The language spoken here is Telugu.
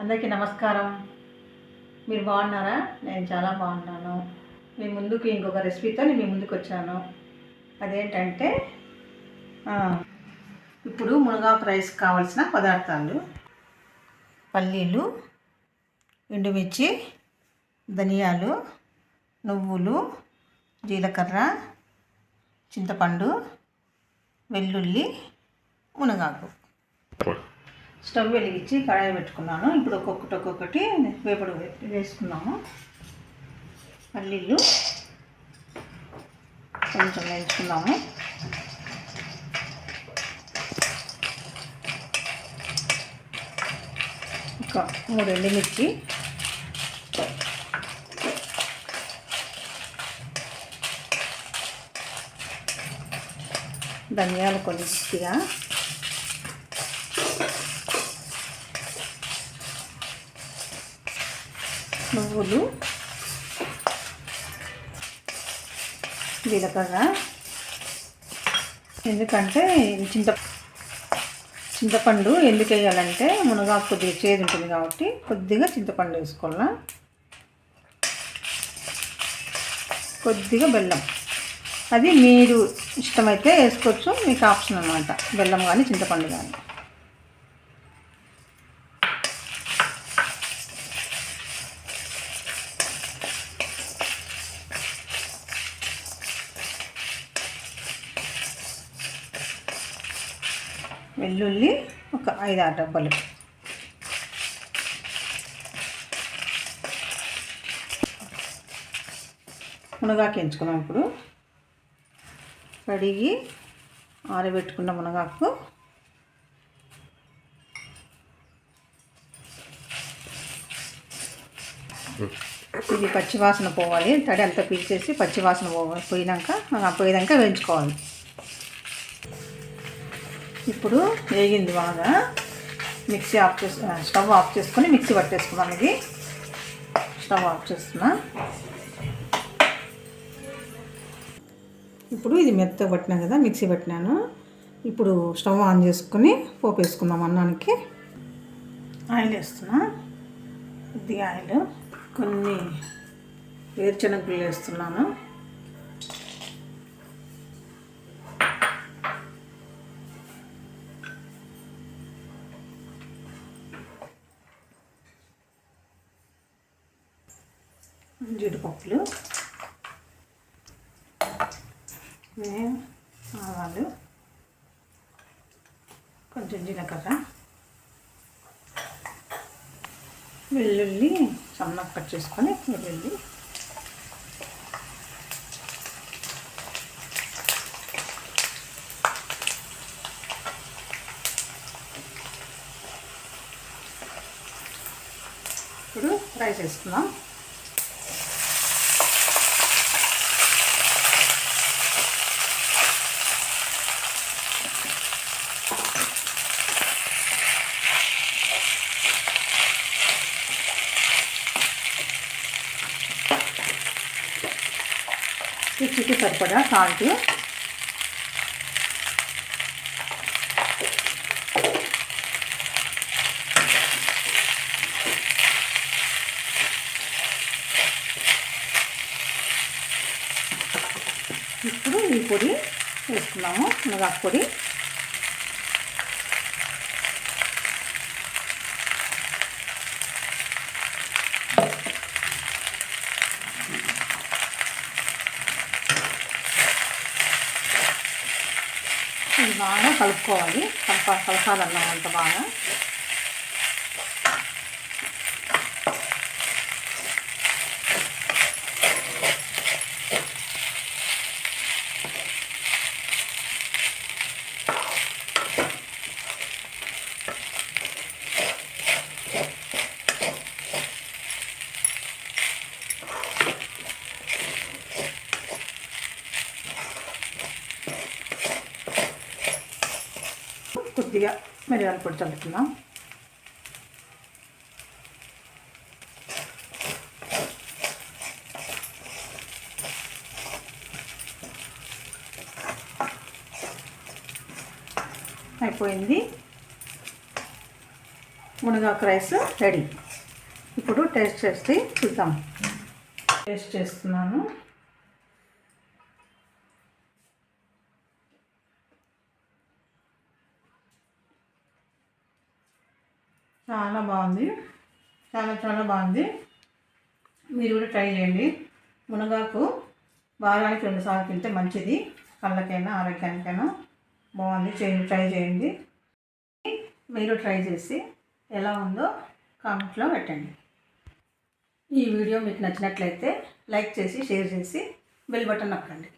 అందరికీ నమస్కారం. మీరు బాగున్నారా? నేను చాలా బాగున్నాను. మీ ముందుకు ఇంకొక రెసిపీతో నేను మీ ముందుకు వచ్చాను. అదేంటంటే ఇప్పుడు మునగాకు రైస్ కావాల్సిన పదార్థాలు. పల్లీలు ఎండుమిర్చి ధనియాలు నువ్వులు జీలకర్ర చింతపండు వెల్లుల్లి మునగాకు. స్టవ్ వెలిగించి కడాయి పెట్టుకున్నాను. ఇప్పుడు ఒక్కొక్కటి ఒక్కొక్కటి వేపడు వేసుకున్నాము. పల్లీలు కొంచెం వేయించుకున్నాము. ఒక మూడు ఎండుమిర్చి. ధనియాలు కొద్దిగా. నువ్వులు జీలకర్ర ఎందుకంటే చింత చింతపండు ఎందుకు వేయాలంటే మునగాకు కొద్దిగా చేదు ఉంటుంది కాబట్టి కొద్దిగా చింతపండు వేసుకోవాలా. కొద్దిగా బెల్లం. అది మీరు ఇష్టమైతే వేసుకోవచ్చు మీకు ఆప్షన్ అనమాట బెల్లం కానీ చింతపండు కానీ వెల్లుల్లి ఒక ఐదు ఆరు డబ్బలు. మునగాకు ఎంచుకున్నాం ఇప్పుడు. కడిగి ఆరబెట్టుకున్న మునగాకు. ఇది పచ్చివాసన పోవాలి. తడి అంతా పీల్చేసి పచ్చివాసన పోవాలి పోయినాక పోయినాక వేయించుకోవాలి. ఇప్పుడు వేగింది బాగా. మిక్సీ ఆఫ్ చేసి స్టవ్ ఆఫ్ చేసుకొని మిక్సీ పట్టేసుకున్నాం ఇది. స్టవ్ ఆఫ్ చేస్తున్నా. ఇప్పుడు ఇది మెత్తగా పట్టినా కదా మిక్సీ పట్టినాను. ఇప్పుడు స్టవ్ ఆన్ చేసుకుని పోపు వేసుకుందాం అన్నానికి. ఆయిల్ వేస్తున్నా. ఇది ఆయిల్. కొన్ని వేరుశనగలు వేస్తున్నాను. జీడిపప్పులు ఆవాలు కొంచెం జీలకర్ర వెల్లుల్లి సన్నగా కట్ చేసుకొని వెల్లుల్లి ఇప్పుడు ఫ్రై చేసుకుందాం రుచికి సరిపడా సాల్ట్. ఇప్పుడు ఈ పొడి వేసుకున్నాము మునగాకు పొడి. బాగా కలుపుకోవాలి. కలప కలపాలన్నమాట బాగా కొద్దిగా మిరియాల పొడి చల్లుతున్నాం అయిపోయింది. మునగాకు రైస్ రెడీ. ఇప్పుడు టేస్ట్ చేసి చూద్దాం. టేస్ట్ చేస్తున్నాను. చాలా బాగుంది. చాలా చాలా బాగుంది. మీరు కూడా ట్రై చేయండి. మునగాకు వారానికి రెండుసార్లు తింటే మంచిది. కళ్ళకైనా ఆరోగ్యానికైనా బాగుంది. చేయండి ట్రై చేయండి. మీరు ట్రై చేసి ఎలా ఉందో కామెంట్లో పెట్టండి. ఈ వీడియో మీకు నచ్చినట్లయితే లైక్ చేసి షేర్ చేసి బెల్ బటన్ నొక్కండి.